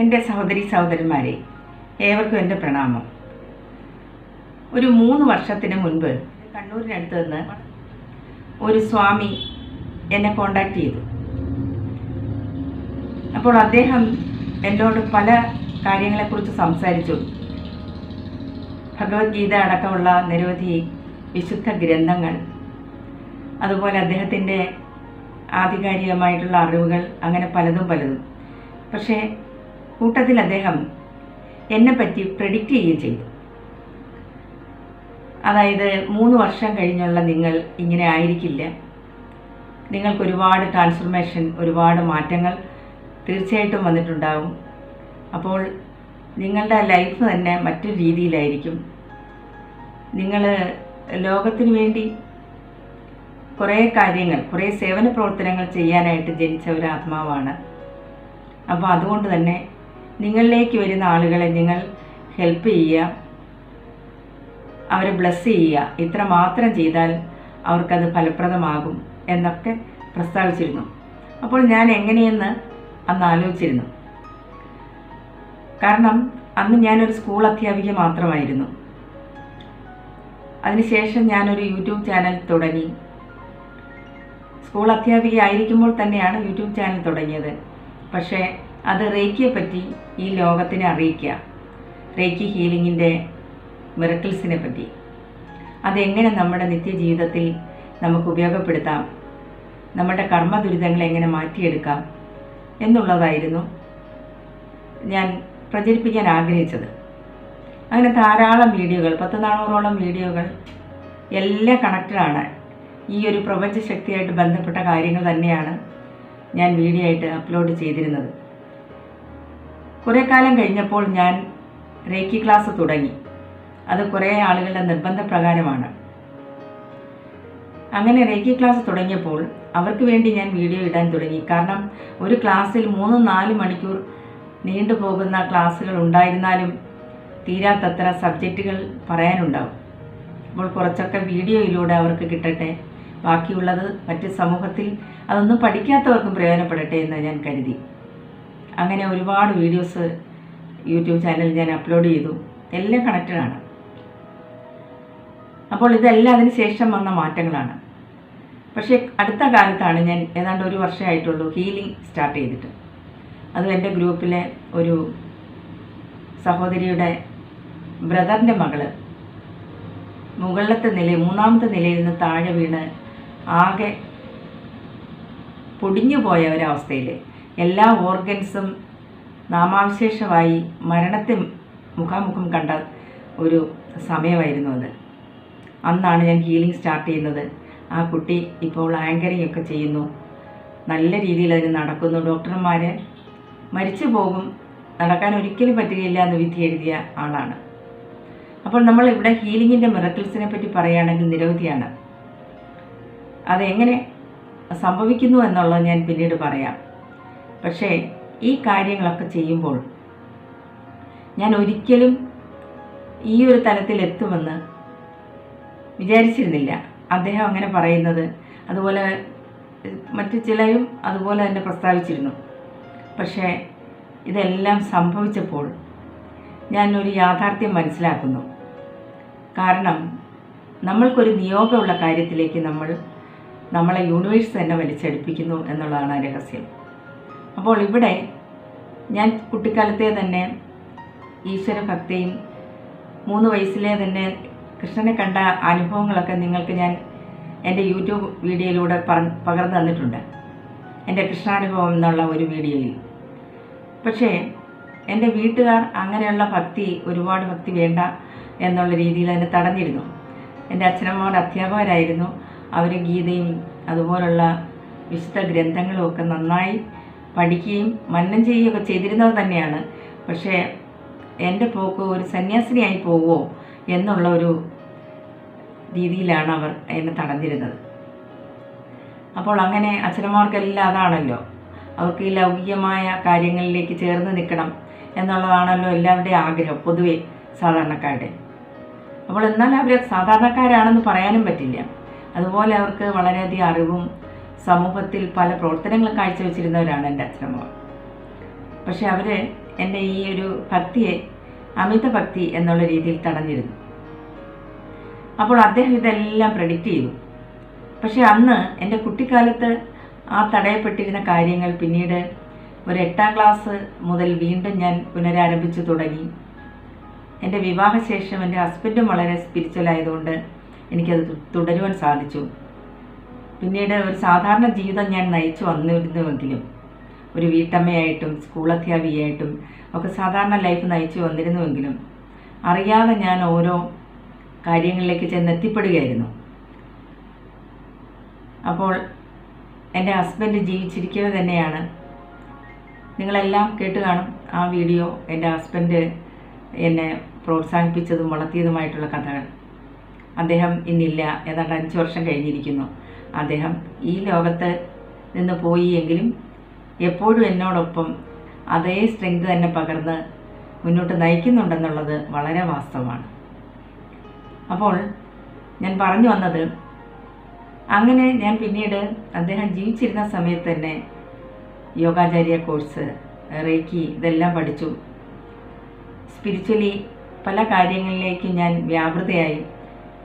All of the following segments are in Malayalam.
എന്റെ സഹോദരി സഹോദരന്മാരെ ഏവർക്കും എന്റെ പ്രണാമം. ഒരു മൂന്ന് വർഷത്തിന് മുൻപ് കണ്ണൂരിനടുത്ത് നിന്ന് ഒരു സ്വാമി എന്നെ കോണ്ടാക്ട് ചെയ്തു. അപ്പോൾ അദ്ദേഹം എന്നോട് പല കാര്യങ്ങളെക്കുറിച്ച് സംസാരിച്ചു. ഭഗവത്ഗീത അടക്കമുള്ള നിരവധി വിശുദ്ധ ഗ്രന്ഥങ്ങൾ അതുപോലെ അദ്ദേഹത്തിന്റെ ആധികാരികമായിട്ടുള്ള അറിവുകൾ അങ്ങനെ പലതും പലതും. പക്ഷേ കൂട്ടത്തിൽ അദ്ദേഹം എന്നെപ്പറ്റി പ്രെഡിക്റ്റ് ചെയ്യുകയും ചെയ്തു. അതായത് മൂന്ന് വർഷം കഴിഞ്ഞുള്ള നിങ്ങൾ ഇങ്ങനെ ആയിരിക്കില്ല. നിങ്ങൾക്ക് ഒരുപാട് ട്രാൻസ്ഫർമേഷൻ ഒരുപാട് മാറ്റങ്ങൾ തീർച്ചയായിട്ടും വന്നിട്ടുണ്ടാകും അപ്പോൾ നിങ്ങളുടെ ലൈഫ് തന്നെ മറ്റൊരു രീതിയിലായിരിക്കും. നിങ്ങൾ ലോകത്തിന് വേണ്ടി കുറേ കാര്യങ്ങൾ കുറേ സേവന പ്രവർത്തനങ്ങൾ ചെയ്യാനായിട്ട് ജനിച്ച ഒരു ആത്മാവാണ്. അപ്പോൾ അതുകൊണ്ട് തന്നെ നിങ്ങളിലേക്ക് വരുന്ന ആളുകളെ നിങ്ങൾ ഹെൽപ്പ് ചെയ്യുക. അവരെ ബ്ലസ് ചെയ്യുക. ഇത്ര മാത്രം ചെയ്താൽ അവർക്കത് ഫലപ്രദമാകും എന്നൊക്കെ പ്രസ്താവിച്ചിരുന്നു. അപ്പോൾ ഞാൻ എങ്ങനെയെന്ന് അന്ന് ആലോചിച്ചിരുന്നു. കാരണം അന്ന് ഞാനൊരു സ്കൂൾ അധ്യാപിക മാത്രമായിരുന്നു. അതിനുശേഷം ഞാനൊരു യൂട്യൂബ് ചാനൽ തുടങ്ങി. സ്കൂൾ അധ്യാപിക ആയിരിക്കുമ്പോൾ തന്നെയാണ് യൂട്യൂബ് ചാനൽ തുടങ്ങിയത്. പക്ഷേ അത് റേക്കിയെ പറ്റി ഈ ലോകത്തിനെ അറിയിക്കുക. റേക്കി ഹീലിങ്ങിന്റെ മിറക്കിൾസിനെ പറ്റി. അതെങ്ങനെ നമ്മുടെ നിത്യജീവിതത്തിൽ നമുക്ക് ഉപയോഗപ്പെടുത്താം? നമ്മുടെ കർമ്മ ദുരിതങ്ങളെ എങ്ങനെ മാറ്റിയെടുക്കാം? എന്നുള്ളതായിരുന്നു ഞാൻ പ്രചരിപ്പിക്കാൻ ആഗ്രഹിച്ചത്. അങ്ങനെ ധാരാളം വീഡിയോകൾ പത്ത് നാനൂറോളം വീഡിയോകൾ എല്ലാം കണക്റ്റഡാണ് ഈ ഒരു പ്രപഞ്ച ശക്തിയായിട്ട് ബന്ധപ്പെട്ട കാര്യങ്ങൾ തന്നെയാണ് ഞാൻ വീഡിയോ ആയിട്ട് അപ്ലോഡ് ചെയ്തിരുന്നത്. കുറേ കാലം കഴിഞ്ഞപ്പോൾ ഞാൻ റേക്കി ക്ലാസ് തുടങ്ങി. അത് കുറേ ആളുകളുടെ നിർബന്ധപ്രകാരമാണ്. അങ്ങനെ റേക്കി ക്ലാസ് തുടങ്ങിയപ്പോൾ അവർക്ക് വേണ്ടി ഞാൻ വീഡിയോ ഇടാൻ തുടങ്ങി. കാരണം ഒരു ക്ലാസ്സിൽ മൂന്ന് നാല് മണിക്കൂർ നീണ്ടുപോകുന്ന ക്ലാസ്സുകൾ ഉണ്ടായിരുന്നാലും തീരാത്തത്ര സബ്ജക്റ്റുകൾ പറയാനുണ്ടാവും. അപ്പോൾ കുറച്ചൊക്കെ വീഡിയോയിലൂടെ അവർക്ക് കിട്ടട്ടെ. ബാക്കിയുള്ളത് മറ്റ് സമൂഹത്തിൽ അതൊന്നും പഠിക്കാത്തവർക്കും പ്രയോജനപ്പെടട്ടെ എന്ന് ഞാൻ കരുതി. അങ്ങനെ ഒരുപാട് വീഡിയോസ് യൂട്യൂബ് ചാനലിൽ ഞാൻ അപ്ലോഡ് ചെയ്തു. എല്ലാം കണക്റ്റഡാണ് അപ്പോൾ ഇതെല്ലാം അതിന് ശേഷം വന്ന മാറ്റങ്ങളാണ്. പക്ഷേ അടുത്ത കാലത്താണ് ഞാൻ ഏതാണ്ട് ഒരു വർഷമായിട്ടുള്ളൂ ഹീലിംഗ് സ്റ്റാർട്ട് ചെയ്തിട്ട്. അത് എന്റെ ഗ്രൂപ്പിലെ ഒരു സഹോദരിയുടെ ബ്രദറിന്റെ മകൾ. മുകളിലത്തെ നിലയിൽ മൂന്നാമത്തെ നിലയിൽ നിന്ന് താഴെ വീണ് ആകെ പൊടിഞ്ഞു പോയ ഒരവസ്ഥയിൽ എല്ലാ ഓർഗൻസും നാമാവശേഷമായി മരണത്തെ മുഖാമുഖം കണ്ട ഒരു സമയമായിരുന്നു അത്. അന്നാണ് ഞാൻ ഹീലിംഗ് സ്റ്റാർട്ട് ചെയ്യുന്നത്. ആ കുട്ടി ഇപ്പോൾ ആങ്കറിങ് ഒക്കെ ചെയ്യുന്നു. നല്ല രീതിയിൽ അതിന് നടക്കുന്നു. ഡോക്ടർമാർ മരിച്ചു പോകും. നടക്കാൻ ഒരിക്കലും പറ്റുകയില്ല എന്ന് വിധി എഴുതിയ ആളാണ്. അപ്പോൾ നമ്മൾ ഇവിടെ ഹീലിങ്ങിന്റെ മിറക്കിൾസിനെ പറ്റി പറയുകയാണെങ്കിൽ നിരവധിയാണ്. അതെങ്ങനെ സംഭവിക്കുന്നു എന്നുള്ളത് ഞാൻ പിന്നീട് പറയാം. പക്ഷേ ഈ കാര്യങ്ങളൊക്കെ ചെയ്യുമ്പോൾ ഞാൻ ഒരിക്കലും ഈ ഒരു തലത്തിൽ എത്തുമെന്ന് വിചാരിച്ചിരുന്നില്ല. അദ്ദേഹം അങ്ങനെ പറയുന്നത്. അതുപോലെ മറ്റു ചിലരും അതുപോലെ തന്നെ പ്രസ്താവിച്ചിരുന്നു. പക്ഷേ ഇതെല്ലാം സംഭവിച്ചപ്പോൾ ഞാൻ ഒരു യാഥാർത്ഥ്യം മനസ്സിലാക്കുന്നു. കാരണം നമ്മൾക്കൊരു നിയോഗമുള്ള കാര്യത്തിലേക്ക് നമ്മൾ നമ്മളെ യൂണിവേഴ്സ് തന്നെ വലിച്ചടിപ്പിക്കുന്നു എന്നുള്ളതാണ് രഹസ്യം. അപ്പോൾ ഇവിടെ ഞാൻ കുട്ടിക്കാലത്തെ തന്നെ ഈശ്വരഭക്തിയും മൂന്ന് വയസ്സിലെ തന്നെ കൃഷ്ണനെ കണ്ട അനുഭവങ്ങളൊക്കെ നിങ്ങൾക്ക് ഞാൻ എന്റെ യൂട്യൂബ് വീഡിയോയിലൂടെ പകർന്നു തന്നിട്ടുണ്ട്. എന്റെ കൃഷ്ണാനുഭവം എന്നുള്ള ഒരു വീഡിയോയിൽ. പക്ഷേ എന്റെ വീട്ടുകാർ അങ്ങനെയുള്ള ഭക്തി ഒരുപാട് ഭക്തി വേണ്ട എന്നുള്ള രീതിയിൽ അതിനെ തടഞ്ഞിരുന്നു. എന്റെ അച്ഛനമ്മമാർ അധ്യാപകരായിരുന്നു. അവർ ഗീതയും അതുപോലുള്ള വിശുദ്ധ ഗ്രന്ഥങ്ങളും ഒക്കെ നന്നായി പഠിക്കുകയും മന്നം ചെയ്യുകയൊക്കെ ചെയ്തിരുന്നവർ തന്നെയാണ്. പക്ഷേ എന്റെ പോക്ക് ഒരു സന്യാസിനിയായി പോവുമോ എന്നുള്ള ഒരു രീതിയിലാണ് അവർ എന്നെ തടഞ്ഞിരുന്നത്. അപ്പോൾ അങ്ങനെ അച്ഛനമ്മമാർക്കെല്ലാം അതാണല്ലോ. അവർക്ക് ഈ ലൗകികമായ കാര്യങ്ങളിലേക്ക് ചേർന്ന് നിൽക്കണം എന്നുള്ളതാണല്ലോ എല്ലാവരുടെയും ആഗ്രഹം പൊതുവെ സാധാരണക്കാരുടെ. അപ്പോൾ എന്നാൽ അവർ സാധാരണക്കാരാണെന്ന് പറയാനും പറ്റില്ല. അതുപോലെ അവർക്ക് വളരെയധികം അറിവും സമൂഹത്തിൽ പല പ്രവർത്തനങ്ങളും കാഴ്ചവെച്ചിരുന്നവരാണ് എന്റെ അച്ഛനമ്മ. പക്ഷെ അവർ എന്റെ ഈ ഒരു ഭക്തിയെ അമിത ഭക്തി എന്നുള്ള രീതിയിൽ തടഞ്ഞിരുന്നു. അപ്പോൾ അദ്ദേഹം ഇതെല്ലാം പ്രെഡിക്റ്റ് ചെയ്തു. പക്ഷെ അന്ന് എന്റെ കുട്ടിക്കാലത്ത് ആ തടയപ്പെട്ടിരുന്ന കാര്യങ്ങൾ പിന്നീട് ഒരു എട്ടാം ക്ലാസ് മുതൽ വീണ്ടും ഞാൻ പുനരാരംഭിച്ചു തുടങ്ങി. എന്റെ വിവാഹശേഷം എന്റെ ഹസ്ബൻഡും വളരെ സ്പിരിച്വൽ ആയതുകൊണ്ട് എനിക്കത് തുടരുവാൻ സാധിച്ചു. പിന്നീട് ഒരു സാധാരണ ജീവിതം ഞാൻ നയിച്ചു വന്നിരുന്നുവെങ്കിലും ഒരു വീട്ടമ്മയായിട്ടും സ്കൂൾ അധ്യാപികയായിട്ടും ഒക്കെ സാധാരണ ലൈഫ് നയിച്ചു വന്നിരുന്നുവെങ്കിലും അറിയാതെ ഞാൻ ഓരോ കാര്യങ്ങളിലേക്ക് ചെന്നെത്തിപ്പെടുകയായിരുന്നു. അപ്പോൾ എന്റെ ഹസ്ബൻഡ് ജീവിച്ചിരിക്കുക തന്നെയാണ്. നിങ്ങളെല്ലാം കേട്ട് കാണും ആ വീഡിയോ എന്റെ ഹസ്ബൻഡ് എന്നെ പ്രോത്സാഹിപ്പിച്ചതും വളർത്തിയതുമായിട്ടുള്ള കഥകൾ. അദ്ദേഹം ഇന്നില്ല ഏതാണ്ട് അഞ്ച് വർഷം കഴിഞ്ഞിരിക്കുന്നു. അദ്ദേഹം ഈ ലോകത്ത് നിന്ന് പോയി എങ്കിലും എപ്പോഴും എന്നോടൊപ്പം അതേ സ്ട്രെങ്ത് തന്നെ പകർന്ന് മുന്നോട്ട് നയിക്കുന്നുണ്ടെന്നുള്ളത് വളരെ വാസ്തവമാണ്. അപ്പോൾ ഞാൻ പറഞ്ഞു വന്നത് അങ്ങനെ ഞാൻ പിന്നീട് അദ്ദേഹം ജീവിച്ചിരുന്ന സമയത്ത് തന്നെ യോഗാചാര്യ കോഴ്സ് റേക്കി ഇതെല്ലാം പഠിച്ചു. സ്പിരിച്വലി പല കാര്യങ്ങളിലേക്കും ഞാൻ വ്യാപൃതയായി.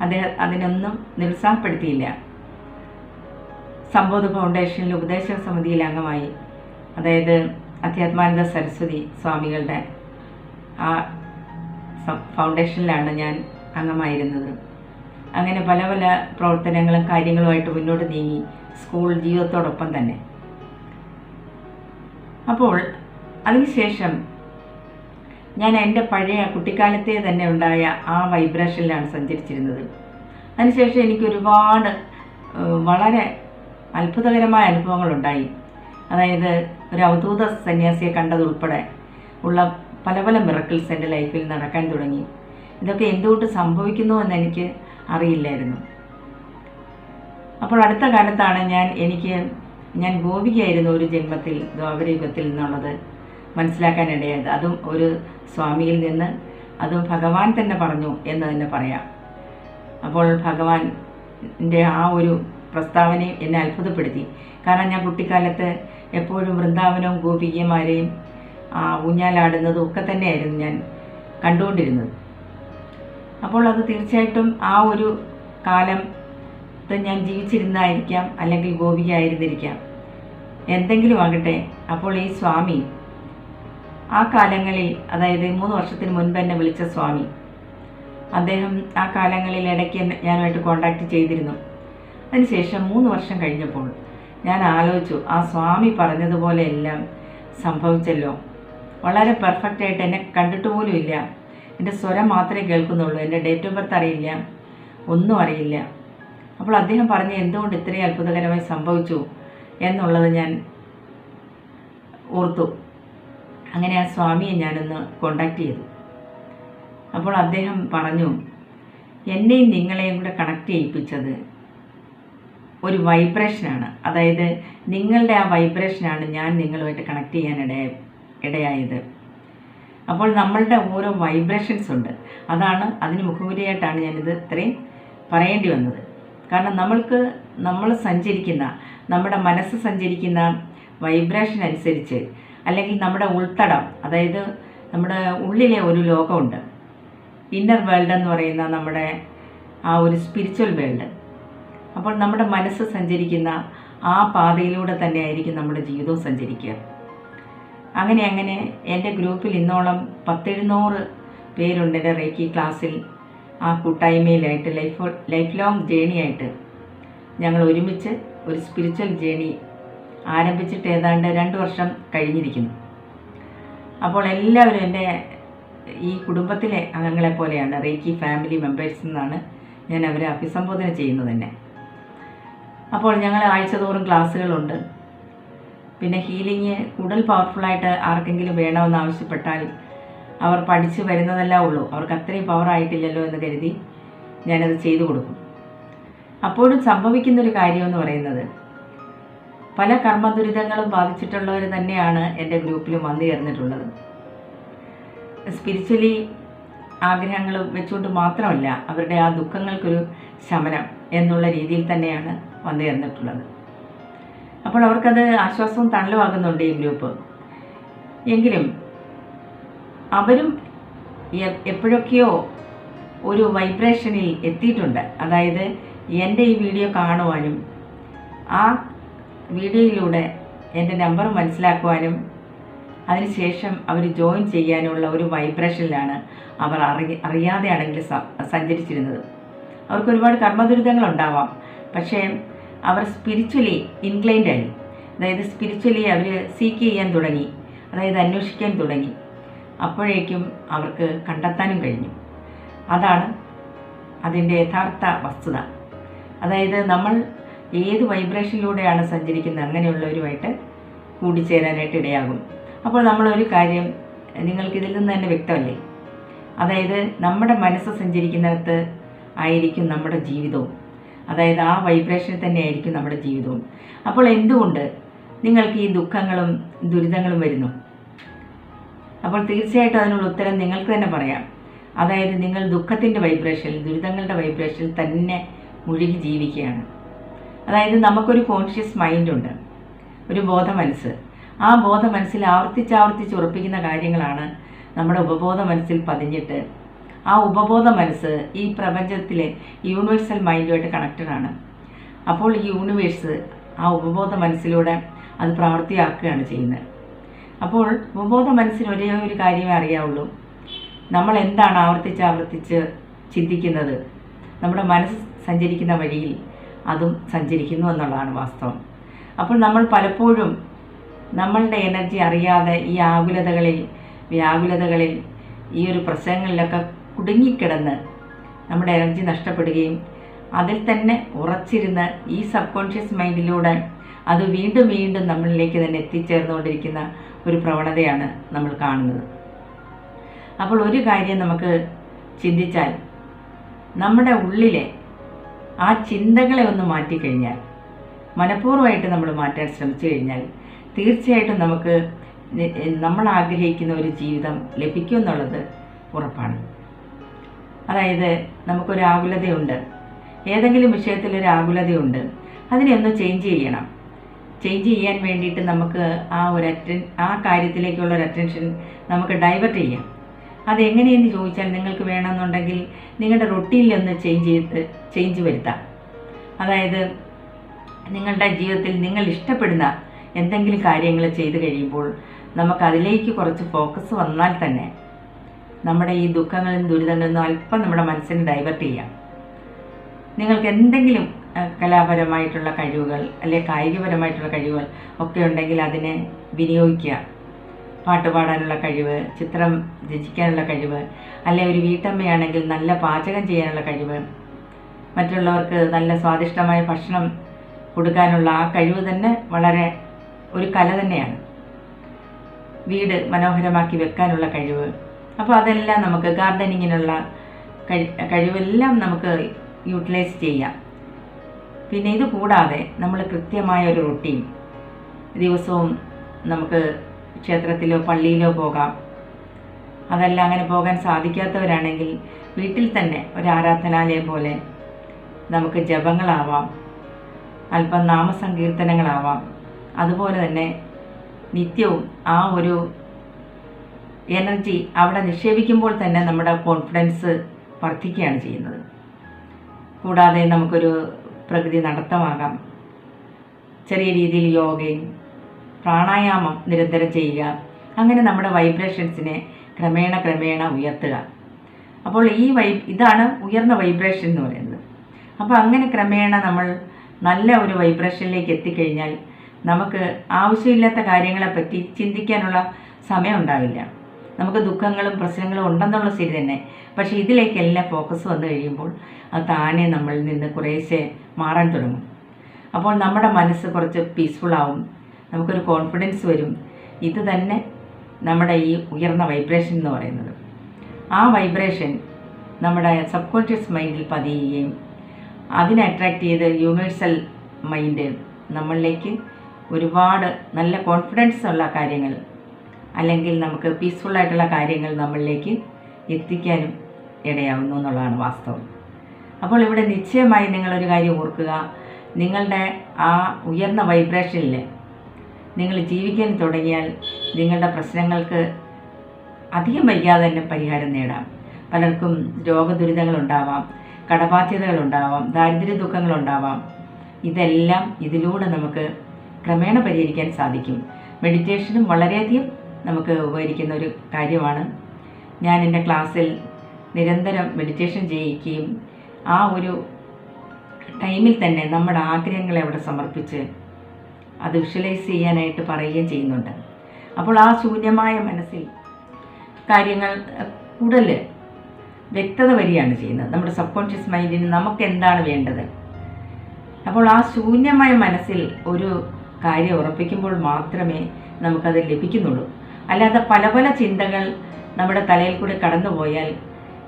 അദ്ദേഹം അതിനൊന്നും നിരുത്സാഹപ്പെടുത്തിയില്ല. സമ്പോധ ഫൗണ്ടേഷനിലെ ഉപദേശക സമിതിയിൽ അംഗമായി അതായത് അധ്യാത്മാനന്ദ സരസ്വതി സ്വാമികളുടെ ആ ഫൗണ്ടേഷനിലാണ് ഞാൻ അംഗമായിരുന്നത്. അങ്ങനെ പല പല പ്രവർത്തനങ്ങളും കാര്യങ്ങളുമായിട്ട് മുന്നോട്ട് നീങ്ങി സ്കൂൾ ജീവിതത്തോടൊപ്പം തന്നെ. അപ്പോൾ അതിനുശേഷം ഞാൻ എന്റെ പഴയ കുട്ടിക്കാലത്തെ തന്നെ ഉണ്ടായ ആ വൈബ്രേഷനിലാണ് സഞ്ചരിച്ചിരുന്നത്. അതിനുശേഷം എനിക്ക് ഒരുപാട് വളരെ അത്ഭുതകരമായ അനുഭവങ്ങളുണ്ടായി. അതായത് ഒരു അവധൂത സന്യാസിയെ കണ്ടതുൾപ്പെടെ ഉള്ള പല പല മിറക്കിൾസ് എന്റെ ലൈഫിൽ നടക്കാൻ തുടങ്ങി. ഇതൊക്കെ എന്തുകൊണ്ട് സംഭവിക്കുന്നു എന്ന് എനിക്ക് അറിയില്ലായിരുന്നു. അപ്പോൾ അടുത്ത കാലത്താണ് ഞാൻ എനിക്ക് ഞാൻ ഗോപികയായിരുന്നു ഒരു ജന്മത്തിൽ ദ്വാപരയുഗത്തിൽ നിന്നുള്ളത് മനസ്സിലാക്കാനിടയായത്. അതും ഒരു സ്വാമിയിൽ നിന്ന് അതും ഭഗവാൻ തന്നെ പറഞ്ഞു എന്ന് തന്നെ പറയാം. അപ്പോൾ ഭഗവാന്റെ ആ ഒരു പ്രസ്താവനയും എന്നെ അത്ഭുതപ്പെടുത്തി. കാരണം ഞാൻ കുട്ടിക്കാലത്ത് എപ്പോഴും വൃന്ദാവനവും ഗോപികമാരെയും ഊഞ്ഞാലാടുന്നതും ഒക്കെ തന്നെയായിരുന്നു ഞാൻ കണ്ടുകൊണ്ടിരുന്നത്. അപ്പോൾ അത് തീർച്ചയായിട്ടും ആ ഒരു കാലം ഞാൻ ജീവിച്ചിരുന്നായിരിക്കാം അല്ലെങ്കിൽ ഗോപിക ആയിരുന്നിരിക്കാം എന്തെങ്കിലും ആകട്ടെ അപ്പോൾ ഈ സ്വാമി ആ കാലങ്ങളിൽ അതായത് മൂന്ന് വർഷത്തിന് മുൻപ് എന്നെ വിളിച്ച സ്വാമി അദ്ദേഹം ആ കാലങ്ങളിൽ ഇടയ്ക്ക് ഞാനുമായിട്ട് കോണ്ടാക്ട് ചെയ്തിരുന്നു. അതിനുശേഷം മൂന്ന് വർഷം കഴിഞ്ഞപ്പോൾ ഞാൻ ആലോചിച്ചു ആ സ്വാമി പറഞ്ഞതുപോലെ എല്ലാം സംഭവിച്ചല്ലോ. വളരെ പെർഫെക്റ്റ് ആയിട്ട് എന്നെ കണ്ടിട്ട് പോലും ഇല്ല. എന്റെ സ്വരം മാത്രമേ കേൾക്കുന്നുള്ളൂ. എന്റെ ഡേറ്റ് ഓഫ് ബർത്ത് അറിയില്ല. ഒന്നും അറിയില്ല. അപ്പോൾ അദ്ദേഹം പറഞ്ഞ് എന്തുകൊണ്ട് ഇത്രയും അത്ഭുതകരമായി സംഭവിച്ചു? എന്നുള്ളത് ഞാൻ ഓർത്തു. അങ്ങനെ ആ സ്വാമിയെ ഞാനൊന്ന് കോണ്ടാക്ട് ചെയ്തു. അപ്പോൾ അദ്ദേഹം പറഞ്ഞു എന്നെയും നിങ്ങളെയും കൂടെ കണക്ട് ചെയ്യിപ്പിച്ചത് ഒരു വൈബ്രേഷനാണ്. അതായത് നിങ്ങളുടെ ആ വൈബ്രേഷനാണ് ഞാൻ നിങ്ങളുമായിട്ട് കണക്ട് ചെയ്യാൻ ഇടയ ഇടയായത്. അപ്പോൾ നമ്മളുടെ ഓരോ വൈബ്രേഷൻസ് ഉണ്ട്. അതാണ് അതിന് മുഖമുരിയായിട്ടാണ് ഞാനിത് ഇത്രയും പറയേണ്ടി വന്നത്. കാരണം നമ്മൾക്ക് നമ്മൾ സഞ്ചരിക്കുന്ന നമ്മുടെ മനസ്സ് സഞ്ചരിക്കുന്ന വൈബ്രേഷൻ അനുസരിച്ച് അല്ലെങ്കിൽ നമ്മുടെ ഉൾത്തടം അതായത് നമ്മുടെ ഉള്ളിലെ ഒരു ലോകമുണ്ട്. ഇന്നർ വേൾഡ് എന്ന് പറയുന്ന നമ്മുടെ ആ ഒരു സ്പിരിച്വൽ വേൾഡ് അപ്പോൾ നമ്മുടെ മനസ്സ് സഞ്ചരിക്കുന്ന ആ പാതയിലൂടെ തന്നെ ആയിരിക്കും നമ്മുടെ ജീവിതവും സഞ്ചരിക്കുക. അങ്ങനെ അങ്ങനെ എന്റെ ഗ്രൂപ്പിൽ ഇന്നോളം പത്തെഴുന്നൂറ് പേരുണ്ട് എന്റെ റേക്കി ക്ലാസ്സിൽ ആ കൂട്ടായ്മയിലായിട്ട്. ലൈഫ് ലൈഫ് ലോങ് ജേണിയായിട്ട് ഞങ്ങൾ ഒരുമിച്ച് ഒരു സ്പിരിച്വൽ ജേണി ആരംഭിച്ചിട്ട് ഏതാണ്ട് രണ്ട് വർഷം കഴിഞ്ഞിരിക്കുന്നു. അപ്പോൾ എല്ലാവരും എന്റെ ഈ കുടുംബത്തിലെ അംഗങ്ങളെ പോലെയാണ്. റേക്കി ഫാമിലി മെമ്പേഴ്സ് എന്നാണ് ഞാൻ അവരെ അഭിസംബോധന ചെയ്യുന്നത് തന്നെ അപ്പോൾ ഞങ്ങൾ ആഴ്ചതോറും ക്ലാസ്സുകളുണ്ട്. പിന്നെ ഹീലിംഗ് കൂടുതൽ പവർഫുള്ളായിട്ട് ആർക്കെങ്കിലും വേണമെന്ന് ആവശ്യപ്പെട്ടാൽ അവർ പഠിച്ചു വരുന്നതല്ല ഉള്ളൂ. അവർക്ക് അത്രയും പവർ ആയിട്ടില്ലല്ലോ എന്ന് കരുതി ഞാനത് ചെയ്തു കൊടുക്കും. അപ്പോഴും സംഭവിക്കുന്നൊരു കാര്യമെന്ന് പറയുന്നത് പല കർമ്മദുരിതങ്ങളും ബാധിച്ചിട്ടുള്ളവർ തന്നെയാണ് എന്റെ ഗ്രൂപ്പിൽ വന്നു ചേർന്നിട്ടുള്ളത്. സ്പിരിച്വലി ആഗ്രഹങ്ങൾ വെച്ചുകൊണ്ട് മാത്രമല്ല അവരുടെ ആ ദുഃഖങ്ങൾക്കൊരു ശമനം എന്നുള്ള രീതിയിൽ തന്നെയാണ് വന്നു ചേർന്നിട്ടുള്ളത് അപ്പോൾ അവർക്കത് ആശ്വാസവും തണലുമാകുന്നുണ്ട് ഈ ഗ്രൂപ്പ്. എങ്കിലും അവരും എപ്പോഴൊക്കെയോ ഒരു വൈബ്രേഷനിൽ എത്തിയിട്ടുണ്ട്. അതായത് എന്റെ ഈ വീഡിയോ കാണുവാനും ആ വീഡിയോയിലൂടെ എന്റെ നമ്പർ മനസ്സിലാക്കുവാനും അതിനുശേഷം അവർ ജോയിൻ ചെയ്യാനുള്ള ഒരു വൈബ്രേഷനിലാണ് അവർ അറിയ അറിയാതെയാണെങ്കിൽ സഞ്ചരിച്ചിരുന്നത്. അവർക്ക് ഒരുപാട് കർമ്മദുരിതങ്ങൾ ഉണ്ടാവാം പക്ഷേ അവർ സ്പിരിച്വലി ഇൻക്ലൈൻഡ് ആയി. അതായത് സ്പിരിച്വലി അവർ സീക്ക് ചെയ്യാൻ തുടങ്ങി. അതായത് അന്വേഷിക്കാൻ തുടങ്ങി. അപ്പോഴേക്കും അവർക്ക് കണ്ടെത്താനും കഴിഞ്ഞു. അതാണ് അതിന്റെ യഥാർത്ഥ വസ്തുത. അതായത് നമ്മൾ ഏത് വൈബ്രേഷനിലൂടെയാണ് സഞ്ചരിക്കുന്നത് അങ്ങനെയുള്ളവരുമായിട്ട് കൂടിച്ചേരാനായിട്ട് ഇടയാകും. അപ്പോൾ നമ്മളൊരു കാര്യം നിങ്ങൾക്കിതിൽ നിന്ന് തന്നെ വ്യക്തമല്ലേ? അതായത് നമ്മുടെ മനസ്സ് സഞ്ചരിക്കുന്നിടത്ത് ആയിരിക്കും നമ്മുടെ ജീവിതവും. അതായത് ആ വൈബ്രേഷനിൽ തന്നെയായിരിക്കും നമ്മുടെ ജീവിതവും. അപ്പോൾ എന്തുകൊണ്ട് നിങ്ങൾക്ക് ഈ ദുഃഖങ്ങളും ദുരിതങ്ങളും വരുന്നു? അപ്പോൾ തീർച്ചയായിട്ടും അതിനുള്ള ഉത്തരം നിങ്ങൾക്ക് തന്നെ പറയാം. അതായത് നിങ്ങൾ ദുഃഖത്തിന്റെ വൈബ്രേഷനിൽ ദുരിതങ്ങളുടെ വൈബ്രേഷനിൽ തന്നെ മുഴുകി ജീവിക്കുകയാണ്. അതായത് നമുക്കൊരു കോൺഷ്യസ് മൈൻഡുണ്ട് ഒരു ബോധ മനസ്സ് ആ ബോധ മനസ്സിൽ ആവർത്തിച്ച് ആവർത്തിച്ച് ഉറപ്പിക്കുന്ന കാര്യങ്ങളാണ് നമ്മുടെ ഉപബോധ മനസ്സിൽ പതിഞ്ഞിട്ട് ആ ഉപബോധ മനസ്സ് ഈ പ്രപഞ്ചത്തിലെ യൂണിവേഴ്സൽ മൈൻഡുമായിട്ട് കണക്റ്റഡ് ആണ്. അപ്പോൾ ഈ യൂണിവേഴ്സ് ആ ഉപബോധ മനസ്സിലൂടെ അത് പ്രാവർത്തിയാക്കുകയാണ് ചെയ്യുന്നത്. അപ്പോൾ ഉപബോധ മനസ്സിന് ഒരേ ഒരു കാര്യമേ അറിയാവുള്ളൂ. നമ്മൾ എന്താണ് ആവർത്തിച്ച് ആവർത്തിച്ച് ചിന്തിക്കുന്നത്? നമ്മുടെ മനസ്സ് സഞ്ചരിക്കുന്ന വഴിയിൽ അതും സഞ്ചരിക്കുന്നു എന്നുള്ളതാണ് വാസ്തവം. അപ്പോൾ നമ്മൾ പലപ്പോഴും നമ്മളുടെ എനർജി അറിയാതെ ഈ ആകുലതകളിൽ വ്യാകുലതകളിൽ ഈ ഒരു പ്രശ്നങ്ങളിലൊക്കെ കുടുങ്ങിക്കിടന്ന് നമ്മുടെ എനർജി നഷ്ടപ്പെടുകയും അതിൽ തന്നെ ഉറച്ചിരുന്ന് ഈ സബ് കോൺഷ്യസ് മൈൻഡിലൂടെ അത് വീണ്ടും വീണ്ടും നമ്മളിലേക്ക് തന്നെ എത്തിച്ചേർന്നുകൊണ്ടിരിക്കുന്ന ഒരു പ്രവണതയാണ് നമ്മൾ കാണുന്നത്. അപ്പോൾ ഒരു കാര്യം നമുക്ക് ചിന്തിച്ചാൽ നമ്മുടെ ഉള്ളിലെ ആ ചിന്തകളെ ഒന്ന് മാറ്റിക്കഴിഞ്ഞാൽ മനഃപൂർവമായിട്ട് നമ്മൾ മാറ്റാൻ ശ്രമിച്ചു കഴിഞ്ഞാൽ തീർച്ചയായിട്ടും നമുക്ക് നമ്മൾ ആഗ്രഹിക്കുന്ന ഒരു ജീവിതം ലഭിക്കുമെന്നുള്ളത് ഉറപ്പാണ്. അതായത് നമുക്കൊരു ആകുലതയുണ്ട് ഏതെങ്കിലും വിഷയത്തിൽ ഒരു ആകുലതയുണ്ട് അതിനെ ഒന്ന് ചേഞ്ച് ചെയ്യണം. ചേഞ്ച് ചെയ്യാൻ വേണ്ടിയിട്ട് നമുക്ക് ആ ഒരു അറ്റൻ ആ കാര്യത്തിലേക്കുള്ള ഒരു അറ്റൻഷൻ നമുക്ക് ഡൈവേർട്ട് ചെയ്യാം. അതെങ്ങനെയെന്ന് ചോദിച്ചാൽ നിങ്ങൾക്ക് വേണമെന്നുണ്ടെങ്കിൽ നിങ്ങളുടെ റൊട്ടീനിൽ ഒന്ന് ചേഞ്ച് ചെയ്ത് ചേഞ്ച് വരുത്താം. അതായത് നിങ്ങളുടെ ജീവിതത്തിൽ നിങ്ങൾ ഇഷ്ടപ്പെടുന്ന എന്തെങ്കിലും കാര്യങ്ങൾ ചെയ്തു കഴിയുമ്പോൾ നമുക്കതിലേക്ക് കുറച്ച് ഫോക്കസ് വന്നാൽ തന്നെ നമ്മുടെ ഈ ദുഃഖങ്ങളും ദുരിതങ്ങളിൽ നിന്നും അല്പം നമ്മുടെ മനസ്സിനെ ഡൈവേർട്ട് ചെയ്യാം. നിങ്ങൾക്ക് എന്തെങ്കിലും കലാപരമായിട്ടുള്ള കഴിവുകൾ അല്ലെ കായികപരമായിട്ടുള്ള കഴിവുകൾ ഒക്കെ ഉണ്ടെങ്കിൽ അതിനെ വിനിയോഗിക്കുക. പാട്ട് പാടാനുള്ള കഴിവ് ചിത്രം രചിക്കാനുള്ള കഴിവ് അല്ലെ ഒരു വീട്ടമ്മയാണെങ്കിൽ നല്ല പാചകം ചെയ്യാനുള്ള കഴിവ് മറ്റുള്ളവർക്ക് നല്ല സ്വാദിഷ്ടമായ ഭക്ഷണം കൊടുക്കാനുള്ള ആ കഴിവ് തന്നെ വളരെ ഒരു കല തന്നെയാണ്. വീട് മനോഹരമാക്കി വെക്കാനുള്ള കഴിവ് അപ്പോൾ അതെല്ലാം നമുക്ക് ഗാർഡനിങ്ങിനുള്ള കഴി കഴിവെല്ലാം നമുക്ക് യൂട്ടിലൈസ് ചെയ്യാം. പിന്നെ ഇത് കൂടാതെ നമ്മൾ കൃത്യമായ ഒരു റൊട്ടീൻ. ദിവസവും നമുക്ക് ക്ഷേത്രത്തിലോ പള്ളിയിലോ പോകാം. അതല്ല അങ്ങനെ പോകാൻ സാധിക്കാത്തവരാണെങ്കിൽ വീട്ടിൽ തന്നെ ഒരു ആരാധനാലയം പോലെ നമുക്ക് ജപങ്ങളാവാം അല്പം നാമസങ്കീർത്തനങ്ങളാവാം. അതുപോലെ തന്നെ നിത്യവും ആ ഒരു എനർജി അവിടെ നിക്ഷേപിക്കുമ്പോൾ തന്നെ നമ്മുടെ കോൺഫിഡൻസ് വർദ്ധിക്കുകയാണ് ചെയ്യുന്നത്. കൂടാതെ നമുക്കൊരു പ്രകൃതി നടത്തമാകാം. ചെറിയ രീതിയിൽ യോഗയും പ്രാണായാമം നിരന്തരം ചെയ്യുക അങ്ങനെ നമ്മുടെ വൈബ്രേഷൻസിനെ ക്രമേണ ക്രമേണ ഉയർത്തുക. അപ്പോൾ ഈ വൈ ഇതാണ് ഉയർന്ന വൈബ്രേഷൻ എന്ന് പറയുന്നത്. അപ്പോൾ അങ്ങനെ ക്രമേണ നമ്മൾ നല്ല ഒരു വൈബ്രേഷനിലേക്ക് എത്തിക്കഴിഞ്ഞാൽ നമുക്ക് ആവശ്യമില്ലാത്ത കാര്യങ്ങളെപ്പറ്റി ചിന്തിക്കാനുള്ള സമയം ഉണ്ടാവില്ല. നമുക്ക് ദുഃഖങ്ങളും പ്രശ്നങ്ങളും ഉണ്ടെന്നുള്ള ശരി തന്നെ. പക്ഷേ ഇതിലേക്കെല്ലാം ഫോക്കസ് വന്നു കഴിയുമ്പോൾ അത് താനെ നമ്മളിൽ നിന്ന് കുറേശ്ശെ മാറാൻ തുടങ്ങും. അപ്പോൾ നമ്മുടെ മനസ്സ് കുറച്ച് പീസ്ഫുൾ ആവും. നമുക്കൊരു കോൺഫിഡൻസ് വരും. ഇത് തന്നെ നമ്മുടെ ഈ ഉയർന്ന വൈബ്രേഷൻ എന്ന് പറയുന്നത്. ആ വൈബ്രേഷൻ നമ്മുടെ സബ് കോൺഷ്യസ് മൈൻഡിൽ പതിയുകയും അതിനെ അട്രാക്റ്റ് ചെയ്ത് യൂണിവേഴ്സൽ മൈൻഡ് നമ്മളിലേക്ക് ഒരുപാട് നല്ല കോൺഫിഡൻസ് ഉള്ള കാര്യങ്ങൾ അല്ലെങ്കിൽ നമുക്ക് പീസ്ഫുൾ ആയിട്ടുള്ള കാര്യങ്ങൾ നമ്മളിലേക്ക് എത്തിക്കാനും ഇടയാവുന്നു എന്നുള്ളതാണ് വാസ്തവം. അപ്പോൾ ഇവിടെ നിശ്ചയമായി നിങ്ങളൊരു കാര്യം ഓർക്കുക. നിങ്ങളുടെ ആ ഉയർന്ന വൈബ്രേഷനിൽ നിങ്ങൾ ജീവിക്കാൻ തുടങ്ങിയാൽ നിങ്ങളുടെ പ്രശ്നങ്ങൾക്ക് അധികം വൈകാതെ തന്നെ പരിഹാരം നേടാം. പലർക്കും രോഗദുരിതങ്ങളുണ്ടാവാം കടബാധ്യതകളുണ്ടാവാം ദാരിദ്ര്യ ദുഃഖങ്ങളുണ്ടാവാം ഇതെല്ലാം ഇതിലൂടെ നമുക്ക് ക്രമേണ പരിഹരിക്കാൻ സാധിക്കും. മെഡിറ്റേഷനും വളരെയധികം നമുക്ക് ഉപകരിക്കുന്ന ഒരു കാര്യമാണ്. ഞാൻ എന്റെ ക്ലാസ്സിൽ നിരന്തരം മെഡിറ്റേഷൻ ചെയ്യിക്കുകയും ആ ഒരു ടൈമിൽ തന്നെ നമ്മുടെ ആഗ്രഹങ്ങളെ അവിടെ സമർപ്പിച്ച് അത് വിഷ്വലൈസ് ചെയ്യാനായിട്ട് പറയുകയും ചെയ്യുന്നുണ്ട്. അപ്പോൾ ആ ശൂന്യമായ മനസ്സിൽ കാര്യങ്ങൾ കൂടുതൽ വ്യക്തത വരികയാണ് ചെയ്യുന്നത്. നമ്മുടെ സബ് കോൺഷ്യസ് മൈൻഡിന് നമുക്ക് എന്താണ് വേണ്ടത്? അപ്പോൾ ആ ശൂന്യമായ മനസ്സിൽ ഒരു കാര്യം ഉറപ്പിക്കുമ്പോൾ മാത്രമേ നമുക്കത് ലഭിക്കുന്നുള്ളൂ. അല്ലാതെ പല പല ചിന്തകൾ നമ്മുടെ തലയിൽ കൂടി കടന്നുപോയാൽ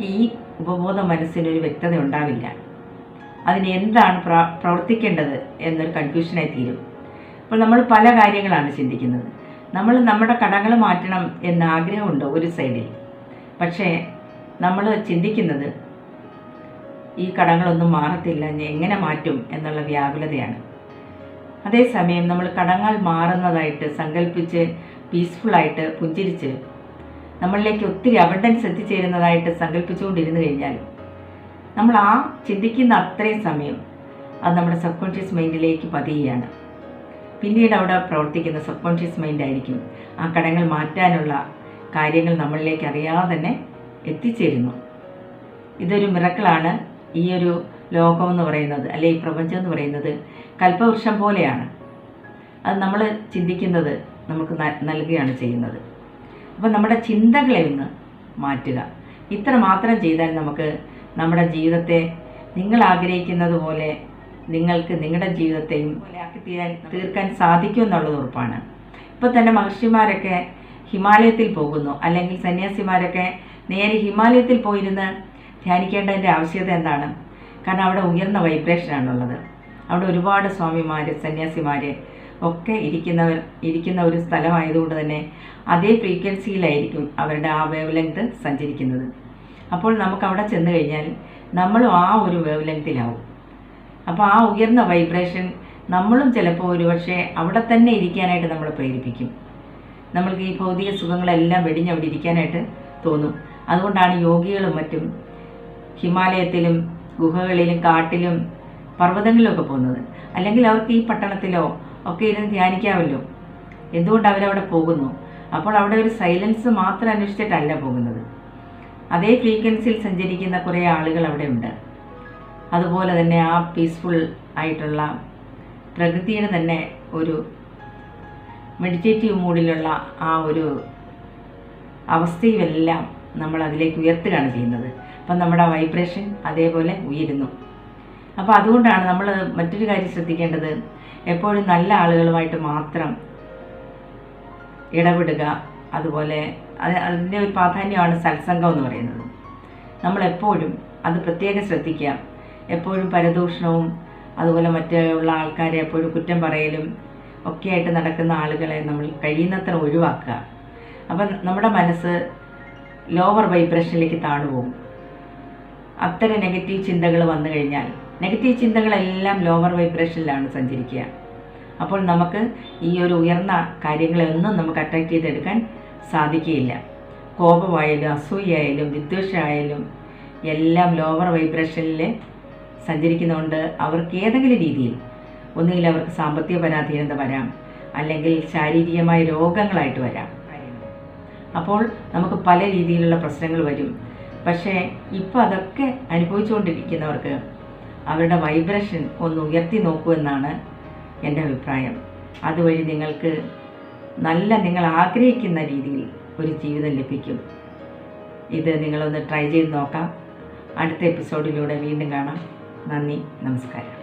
ഈ ഉപബോധ മനസ്സിനൊരു വ്യക്തത ഉണ്ടാവില്ല. അതിന് എന്താണ് പ്ര പ്രവർത്തിക്കേണ്ടത് എന്നൊരു കൺഫ്യൂഷനായി തീരും. അപ്പോൾ നമ്മൾ പല കാര്യങ്ങളാണ് ചിന്തിക്കുന്നത്. നമ്മൾ നമ്മുടെ കടങ്ങൾ മാറ്റണം എന്ന ആഗ്രഹമുണ്ട് ഒരു സൈഡിൽ പക്ഷേ നമ്മൾ ചിന്തിക്കുന്നത് ഈ കടങ്ങളൊന്നും മാറത്തില്ല എങ്ങനെ മാറ്റും എന്നുള്ള വ്യാകുലതയാണ്. അതേസമയം നമ്മൾ കടങ്ങൾ മാറുന്നതായിട്ട് സങ്കല്പിച്ച് പീസ്ഫുള്ളായിട്ട് പുഞ്ചിരിച്ച് നമ്മളിലേക്ക് ഒത്തിരി അബണ്ടൻസ് എത്തിച്ചേരുന്നതായിട്ട് സങ്കല്പിച്ചുകൊണ്ടിരുന്നു കഴിഞ്ഞാൽ നമ്മൾ ആ ചിന്തിക്കുന്ന അത്രയും സമയം അത് നമ്മുടെ സബ് കോൺഷ്യസ് മൈൻഡിലേക്ക് പതിയുകയാണ്. പിന്നീട് അവിടെ പ്രവർത്തിക്കുന്ന സബ് കോൺഷ്യസ് മൈൻഡ് ആയിരിക്കും ആ കടങ്ങൾ മാറ്റാനുള്ള കാര്യങ്ങൾ നമ്മളിലേക്ക് അറിയാതെ തന്നെ എത്തിച്ചേരുന്നു. ഇതൊരു മിറക്കിളാണ് ഈ ഒരു ലോകമെന്ന് പറയുന്നത് അല്ലെ ഈ പ്രപഞ്ചം എന്ന് പറയുന്നത് കൽപ്പവൃക്ഷം പോലെയാണ്. അത് നമ്മൾ ചിന്തിക്കുന്നത് നമുക്ക് നൽകുകയാണ് ചെയ്യുന്നത്. അപ്പോൾ നമ്മുടെ ചിന്തകളെ ഒന്ന് മാറ്റുക. ഇത്ര മാത്രം ചെയ്താൽ നമുക്ക് നമ്മുടെ ജീവിതത്തെ നിങ്ങൾ ആഗ്രഹിക്കുന്നത് പോലെ നിങ്ങൾക്ക് നിങ്ങളുടെ ജീവിതത്തെയും പോലെയാക്കി തീരാൻ തീർക്കാൻ സാധിക്കും എന്നുള്ളത് ഉറപ്പാണ്. ഇപ്പോൾ തന്നെ മഹർഷിമാരൊക്കെ ഹിമാലയത്തിൽ പോകുന്നു. അല്ലെങ്കിൽ സന്യാസിമാരൊക്കെ നേരെ ഹിമാലയത്തിൽ പോയിരുന്ന് ധ്യാനിക്കേണ്ടതിന്റെ ആവശ്യകത എന്താണ്? കാരണം അവിടെ ഉയർന്ന വൈബ്രേഷനാണുള്ളത് അവിടെ ഒരുപാട് സ്വാമിമാർ സന്യാസിമാർ ഒക്കെ ഇരിക്കുന്നവർ ഇരിക്കുന്ന ഒരു സ്ഥലമായതുകൊണ്ട് തന്നെ അതേ ഫ്രീക്വൻസിയിലായിരിക്കും അവരുടെ ആ വേവ് ലെങ്ത് സഞ്ചരിക്കുന്നത്. അപ്പോൾ നമുക്ക് അവിടെ ചെന്ന് കഴിഞ്ഞാൽ നമ്മളും ആ ഒരു വേവ് ലെങ്തിലാവും അപ്പോൾ ആ ഉയർന്ന വൈബ്രേഷൻ നമ്മളും ചിലപ്പോൾ ഒരുപക്ഷെ അവിടെ തന്നെ ഇരിക്കാനായിട്ട് നമ്മളെ പ്രേരിപ്പിക്കും. നമ്മൾക്ക് ഈ ഭൗതിക സുഖങ്ങളെല്ലാം വെടിഞ്ഞ് അവിടെ ഇരിക്കാനായിട്ട് തോന്നും. അതുകൊണ്ടാണ് യോഗികളും മറ്റും ഹിമാലയത്തിലും ഗുഹകളിലും കാട്ടിലും പർവതങ്ങളിലൊക്കെ പോകുന്നത്. അല്ലെങ്കിൽ അവർക്ക് ഈ പട്ടണത്തിലോ ഒക്കെ ഇരുന്ന് ധ്യാനിക്കാമല്ലോ. എന്തുകൊണ്ട് അവരവിടെ പോകുന്നു? അപ്പോൾ അവിടെ ഒരു സൈലൻസ് മാത്രം അന്വേഷിച്ചിട്ടല്ല പോകുന്നത്. അതേ ഫ്രീക്വൻസിയിൽ സഞ്ചരിക്കുന്ന കുറേ ആളുകൾ അവിടെ ഉണ്ട്. അതുപോലെ തന്നെ ആ പീസ്ഫുൾ ആയിട്ടുള്ള പ്രകൃതിയുടെ തന്നെ ഒരു മെഡിറ്റേറ്റീവ് മൂഡിലുള്ള ആ ഒരു അവസ്ഥയുമെല്ലാം നമ്മൾ അതിലേക്ക് ഉയർത്തുകയാണ് ചെയ്യുന്നത്. അപ്പം നമ്മുടെ വൈബ്രേഷൻ അതേപോലെ ഉയരുന്നു. അപ്പോൾ അതുകൊണ്ടാണ് നമ്മൾ മറ്റൊരു കാര്യം ശ്രദ്ധിക്കേണ്ടത്. എപ്പോഴും നല്ല ആളുകളുമായിട്ട് മാത്രം ഇടപെടുക അതുപോലെ അത് അതിന്റെ ഒരു പ്രാധാന്യമാണ് സത്സംഗം എന്ന് പറയുന്നത്. നമ്മളെപ്പോഴും അത് പ്രത്യേകം ശ്രദ്ധിക്കുക. എപ്പോഴും പരദൂഷണവും അതുപോലെ മറ്റുള്ള ആൾക്കാരെ എപ്പോഴും കുറ്റം പറയലും ഒക്കെയായിട്ട് നടക്കുന്ന ആളുകളെ നമ്മൾ കഴിയുന്നത്ര ഒഴിവാക്കുക. അപ്പം നമ്മുടെ മനസ്സ് ലോവർ വൈബ്രേഷനിലേക്ക് താണുപോകും. അത്തരം നെഗറ്റീവ് ചിന്തകൾ വന്നു കഴിഞ്ഞാൽ നെഗറ്റീവ് ചിന്തകളെല്ലാം ലോവർ വൈബ്രേഷനിലാണ് സഞ്ചരിക്കുക. അപ്പോൾ നമുക്ക് ഈ ഒരു ഉയർന്ന കാര്യങ്ങളെ ഒന്നും നമുക്ക് അട്രാക്ട് ചെയ്തെടുക്കാൻ സാധിക്കുകയില്ല. കോപമായാലും അസൂയായാലും വിദ്വേഷമായാലും എല്ലാം ലോവർ വൈബ്രേഷനിൽ സഞ്ചരിക്കുന്നതുകൊണ്ട് അവർക്ക് ഏതെങ്കിലും രീതിയിൽ ഒന്നുകിൽ അവർക്ക് സാമ്പത്തിക പരാധീനത വരാം അല്ലെങ്കിൽ ശാരീരികമായ രോഗങ്ങളായിട്ട് വരാം. അപ്പോൾ നമുക്ക് പല രീതിയിലുള്ള പ്രശ്നങ്ങൾ വരും. പക്ഷേ ഇപ്പോൾ അതൊക്കെ അനുഭവിച്ചുകൊണ്ടിരിക്കുന്നവർക്ക് അവരുടെ വൈബ്രേഷൻ ഒന്ന് ഉയർത്തി നോക്കൂ എന്നാണ് എന്റെ അഭിപ്രായം. അതുവഴി നിങ്ങൾക്ക് നല്ല നിങ്ങൾ ആഗ്രഹിക്കുന്ന രീതിയിൽ ഒരു ജീവിതം ലഭിക്കും. ഇത് നിങ്ങളൊന്ന് ട്രൈ ചെയ്ത് നോക്കാം. അടുത്ത എപ്പിസോഡിലൂടെ വീണ്ടും കാണാം. നന്ദി നമസ്കാരം.